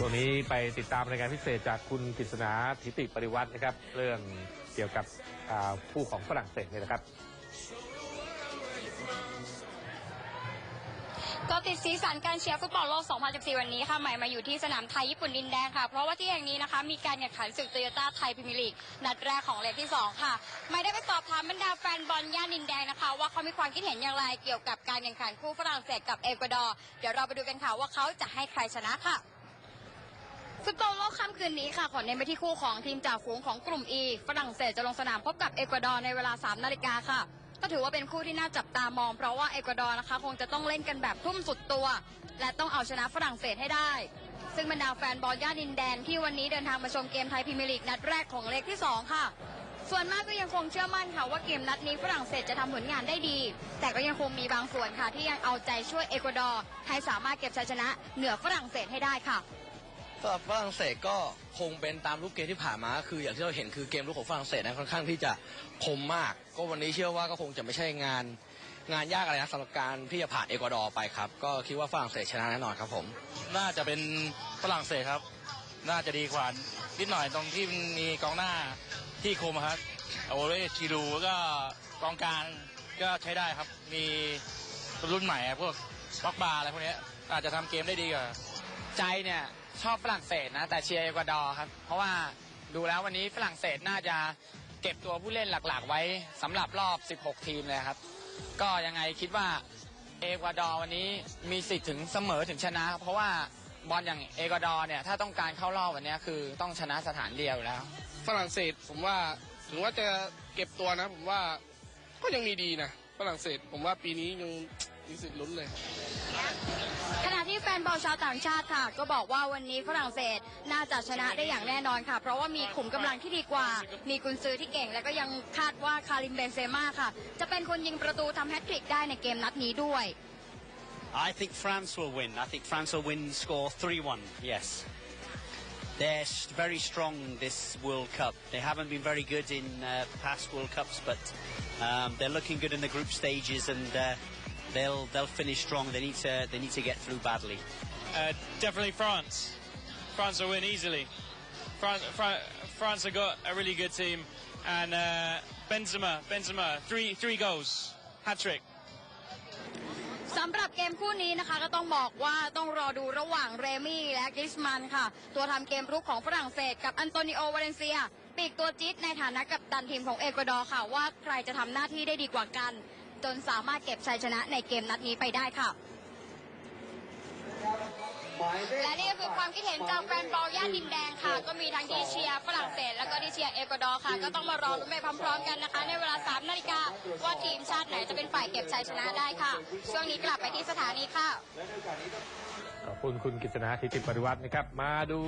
ช่วงนี้ไปติดตามรายการพิเศษจากคุณกฤษณาธิติปริวัตินะครับ เรื่องเกี่ยวกับผู้ของฝรั่งเศสเนี่ยนะครับก็ติดสีสันการเชียร์ฟุตบอลโลก 2014 วันนี้ค่ะใหม่มาอยู่ที่สนามไทยญี่ปุ่นดินแดงค่ะ เพราะว่าที่แห่งนี้นะคะ มีการแข่งขันศึกโตโยต้าไทยพรีเมียร์ลีก นัดแรกของเลกที่ 2 ค่ะ ไม่ได้ไปสอบถามบรรดาแฟนบอลย่านดินแดงนะคะ ว่าเขามีความคิดเห็นอย่างไรเกี่ยวกับการแข่งขันคู่ฝรั่งเศสกับเอกวาดอร์ เดี๋ยวเราไปดูกันค่ะว่าเขาจะให้ใครชนะค่ะ ฟุตบอลโลกค่ำคืนนี้ค่ะขอเน้นไปที่คู่ของทีมจ่าฝูงของกลุ่ม E ฝรั่งเศสจะลงสนามพบกับเอกวาดอร์ในเวลา 3 นาฬิกาค่ะ ก็ถือว่าเป็นคู่ที่น่าจับตามอง เพราะว่าเอกวาดอร์นะคะ คงจะต้องเล่นกันแบบทุ่มสุดตัว และต้องเอาชนะฝรั่งเศสให้ได้ ซึ่งบรรดาแฟนบอลย่านดินแดนที่วันนี้เดินทางมาชมเกมไทยพรีเมียร์ลีกนัดแรกของเลกที่ 2 ค่ะส่วนมากก็ยังคงเชื่อมั่นค่ะว่าเกมนัดนี้ฝรั่งเศสจะทำผลงานได้ดี แต่ก็ยังคงมีบางส่วนค่ะที่ยังเอาใจช่วยเอกวาดอร์ให้สามารถเก็บชัยชนะเหนือฝรั่งเศสให้ได้ค่ะ สำหรับฝรั่งเศสก็คงเป็นตามรูปเกมที่ผ่านมาก็คืออย่างที่เราเห็นคือเกมลุกของฝรั่งเศสนะค่อนข้างที่จะคมมาก ก็วันนี้เชื่อว่าก็คงจะไม่ใช่งาน งานยากอะไรนะสำหรับการที่จะผ่านเอกวาดอร์ไปครับ ก็คิดว่าฝรั่งเศสชนะแน่นอนครับผม น่าจะเป็นฝรั่งเศสครับ น่าจะดีกว่านิดหน่อยตรงที่มีกองหน้าที่คมอะครับโอเรชิรูแล้วก็กองกลางก็ใช้ได้ครับ มีรุ่นใหม่อะพวกบ็อกบาร์อะไรพวกเนี้ยอาจจะทำเกมได้ดีกว่าใจเนี่ย ชอบฝรั่งเศสนะ แต่เชียร์เอกวาดอร์ครับ เพราะว่าดูแล้ววันนี้ฝรั่งเศสน่าจะเก็บตัวผู้เล่นหลักๆ ไว้สำหรับรอบ 16 ทีมเลยครับ ก็ยังไงคิดว่าเอกวาดอร์วันนี้มีสิทธิ์ถึงเสมอถึงชนะครับเพราะว่าบอลอย่างเอกวาดอร์เนี่ยถ้าต้องการเข้ารอบวันนี้คือต้องชนะสถานเดียวแล้ว ฝรั่งเศสผมว่าถึงว่าจะเก็บตัวนะ ผมว่าก็ยังมีดีนะฝรั่งเศส ผมว่าปีนี้ยัง มีสิทธิ์ลุ้นเลย ขณะที่แฟนบอลชาวต่างชาติค่ะ ก็บอกว่าวันนี้ฝรั่งเศสน่าจะชนะได้อย่างแน่นอนค่ะ เพราะว่ามีขุมกำลังที่ดีกว่า มีกุนซือที่เก่ง และก็ยังคาดว่าคาริมเบนเซม่าค่ะ จะเป็นคนยิงประตูทำแฮตทริกได้ในเกมนัดนี้ด้วย I think France will win. I think France will win, score 3 1. Yes. They're s- very strong this World Cup. They haven't been very good in uh, past World Cups, but um, they're looking good in the group stages and uh, they'll, they'll finish strong. They need, to, they need to get through badly. Uh, definitely France. France will win easily. France, Fran- France have got a really good team, and uh, Benzema, Benzema, three three goals, hat trick. สำหรับเกมคู่นี้นะคะก็ต้องบอกว่าต้องรอดูระหว่างเรมี่และกริชมันค่ะ ตัวทำเกมรุกของฝรั่งเศสกับอันโตนิโอวาเลนเซีย ปีกตัวจี๊ดในฐานะกัปตันทีมของเอกวาดอร์ค่ะ ว่าใครจะทำหน้าที่ได้ดีกว่ากัน จนสามารถเก็บชัยชนะในเกมนัดนี้ไปได้ค่ะ และนี่ก็คือความคิดเห็นจากแฟนบอลย่านดินแดงค่ะ ก็มีทั้งที่เชียร์ฝรั่งเศส แล้วก็ที่เชียร์เอกวาดอร์ค่ะ ก็ต้องมารอรุ้นไปพร้อมๆกันนะคะ ในเวลา3นาฬิกาว่าทีมชาติไหนจะเป็นฝ่ายเก็บชัยชนะได้ค่ะ ช่วงนี้กลับไปที่สถานีค่ะขอบคุณคุณกฤษณาธิติปริวัตินะครับมาดู